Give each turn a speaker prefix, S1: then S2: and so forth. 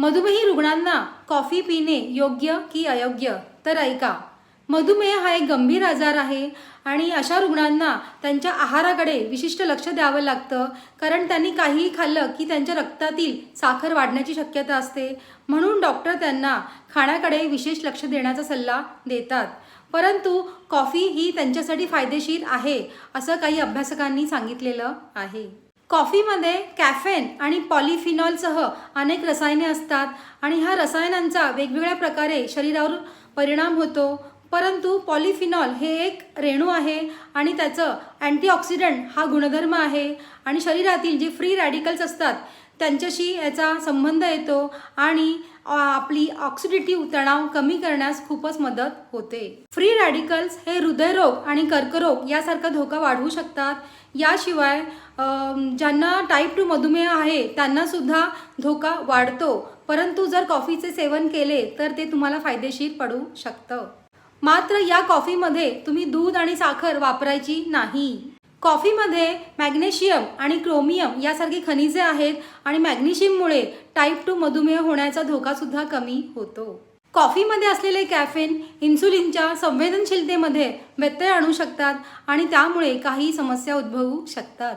S1: मधुमेही रुग्णांना कॉफी पिणे योग्य की अयोग्य? तर ऐका. मधुमेह हा एक गंभीर आजार आहे आणि अशा रुग्णांना त्यांच्या आहाराकडे विशिष्ट लक्ष द्यावं लागतं कारण त्यांनी काहीही खाल्लं की त्यांच्या रक्तातील साखर वाढण्याची शक्यता असते. म्हणून डॉक्टर त्यांना खाण्याकडे विशेष लक्ष देण्याचा सल्ला देतात. परंतु कॉफी ही त्यांच्यासाठी फायदेशीर आहे असं काही अभ्यासकांनी सांगितलेलं आहे. कॉफीमध्ये कॅफेन आणि पॉलिफिनॉलसह अनेक रसायने असतात आणि ह्या रसायनांचा वेगवेगळ्या प्रकारे शरीरावर परिणाम होतो. परंतु पॉलिफिनॉल हे एक रेणू आहे आणि त्याचं अँटीऑक्सिडंट हा गुणधर्म आहे. आणि शरीरातील जे फ्री रॅडिकल्स असतात त्यांच्याशी याचा संबंध येतो आणि आपली ऑक्सिडेटिव्ह तणाव कमी करण्यास खूपच मदत होते. फ्री रॅडिकल्स हे हृदयरोग आणि कर्करोग यासारखा धोका वाढवू शकतात. याशिवाय ज्यांना टाईप टू मधुमेह आहे त्यांनासुद्धा धोका वाढतो. परंतु जर कॉफीचे सेवन केले तर ते तुम्हाला फायदेशीर पडू शकतं. मात्र या कॉफीमध्ये तुम्ही दूध आणि साखर वापरायची नाही. कॉफीमध्ये मॅग्नेशियम आणि क्रोमियम यासारखी खनिजे आहेत आणि मॅग्नेशियममुळे टाईप टू मधुमेह होण्याचा धोकासुद्धा कमी होतो. कॉफीमध्ये असलेले कॅफेन इन्सुलिनच्या संवेदनशीलतेमध्ये व्यत्यय आणू शकतात आणि त्यामुळे काही समस्या उद्भवू शकतात.